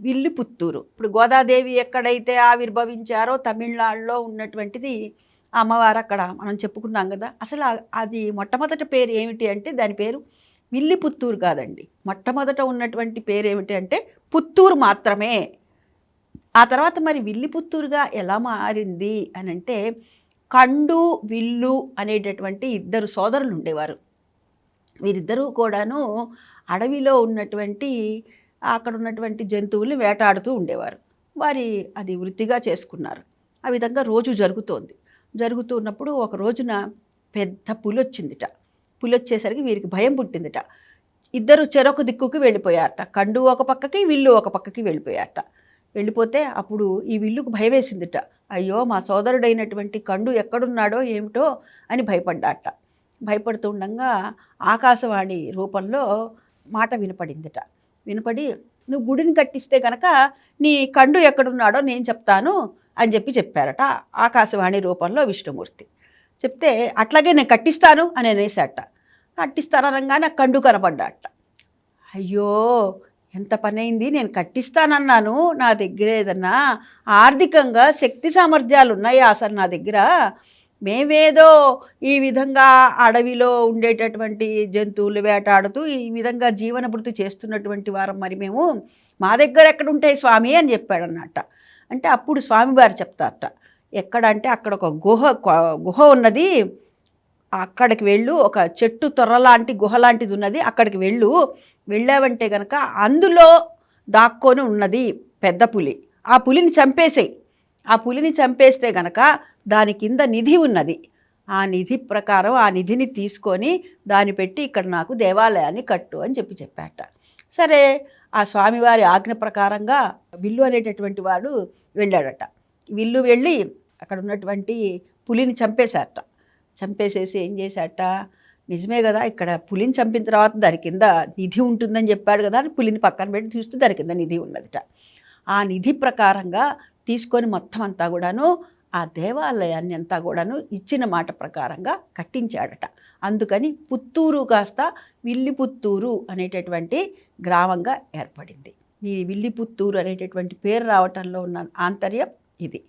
విల్లుపుత్తూరు ఇప్పుడు గోదాదేవి ఎక్కడైతే ఆవిర్భవించారో తమిళనాడులో ఉన్నటువంటిది అమ్మవారు అక్కడ మనం చెప్పుకున్నాం కదా. అసలు అది మొట్టమొదటి పేరు ఏమిటి అంటే దాని పేరు విల్లిపుత్తూరు కాదండి. మొట్టమొదట ఉన్నటువంటి పేరు ఏమిటి అంటే పుత్తూరు మాత్రమే. ఆ తర్వాత మరి విల్లిపుత్తూరుగా ఎలా మారింది అని అంటే కండు విల్లు అనేటటువంటి ఇద్దరు సోదరులు ఉండేవారు. వీరిద్దరూ కూడాను అడవిలో ఉన్నటువంటి అక్కడ ఉన్నటువంటి జంతువుల్ని వేటాడుతూ ఉండేవారు. వారి అది వృత్తిగా చేసుకున్నారు. ఆ విధంగా రోజు జరుగుతోంది. జరుగుతున్నప్పుడు ఒక రోజున పెద్ద పులి వచ్చిందిట పులి వచ్చేసరికి వీరికి భయం పుట్టిందిట. ఇద్దరు చెరొక దిక్కుకి వెళ్ళిపోయారట. కండు ఒక పక్కకి విల్లు ఒక పక్కకి వెళ్ళిపోయారట. వెళ్ళిపోతే అప్పుడు ఈ విల్లుకు భయం వేసిందిట అయ్యో మా సోదరుడైనటువంటి కండు ఎక్కడున్నాడో ఏమిటో అని భయపడ్డాట. భయపడుతుండగా ఆకాశవాణి రూపంలో మాట వినపడిందిట. వినపడి నువ్వు గుడిని కట్టిస్తే కనుక నీ కండు ఎక్కడున్నాడో నేను చెప్తాను అని చెప్పి చెప్పారట ఆకాశవాణి రూపంలో విష్ణుమూర్తి. చెప్తే అట్లాగే నేను కట్టిస్తాను అని అనేసాట కట్టిస్తాననగానే నాకు కండు కనపడ్డాట అయ్యో ఎంత పని అయింది నేను కట్టిస్తానన్నాను నా దగ్గర ఏదన్నా ఆర్థికంగా శక్తి సామర్థ్యాలు ఉన్నాయా అసలు నా దగ్గర? మేమేదో ఈ విధంగా అడవిలో ఉండేటటువంటి జంతువులు వేటాడుతూ ఈ విధంగా జీవనభృతి చేస్తున్నటువంటి వారం మరి మేము మా దగ్గర ఎక్కడ ఉంటాయి స్వామి అని చెప్పాడన్నట్ట అంటే అప్పుడు స్వామివారు చెప్తారట. ఎక్కడ అంటే అక్కడ ఒక గుహ గుహ ఉన్నది. అక్కడికి వెళ్ళు ఒక చెట్టు తొర్ర లాంటి గుహ లాంటిది ఉన్నది. అక్కడికి వెళ్ళు. వెళ్ళావంటే కనుక అందులో దాక్కొని ఉన్నది పెద్ద పులి. ఆ పులిని చంపేసేయి. ఆ పులిని చంపేస్తే గనక దాని కింద నిధి ఉన్నది. ఆ నిధి ప్రకారం ఆ నిధిని తీసుకొని దాన్ని పెట్టి ఇక్కడ నాకు దేవాలయాన్ని కట్టు అని చెప్పి చెప్పాట. సరే ఆ స్వామివారి ఆజ్ఞ ప్రకారంగా విల్లు అనేటటువంటి వాడు వెళ్ళాడట. విల్లు వెళ్ళి అక్కడ ఉన్నటువంటి పులిని చంపేశారట. చంపేసేసి ఏం చేశాట నిజమే కదా ఇక్కడ పులిని చంపిన తర్వాత దాని కింద నిధి ఉంటుందని చెప్పాడు కదా అని పులిని పక్కన పెట్టి చూస్తే దాని కింద నిధి ఉన్నదిట. ఆ నిధి ప్రకారంగా తీసుకొని మొత్తం అంతా కూడాను ఆ దేవాలయాన్ని అంతా కూడాను ఇచ్చిన మాట ప్రకారంగా కట్టించాడట. అందుకని పుత్తూరు కాస్త విల్లిపుత్తూరు అనేటటువంటి గ్రామంగా ఏర్పడింది. ఈ విల్లిపుత్తూరు అనేటటువంటి పేరు రావటంలో ఉన్న ఆంతర్యం ఇది.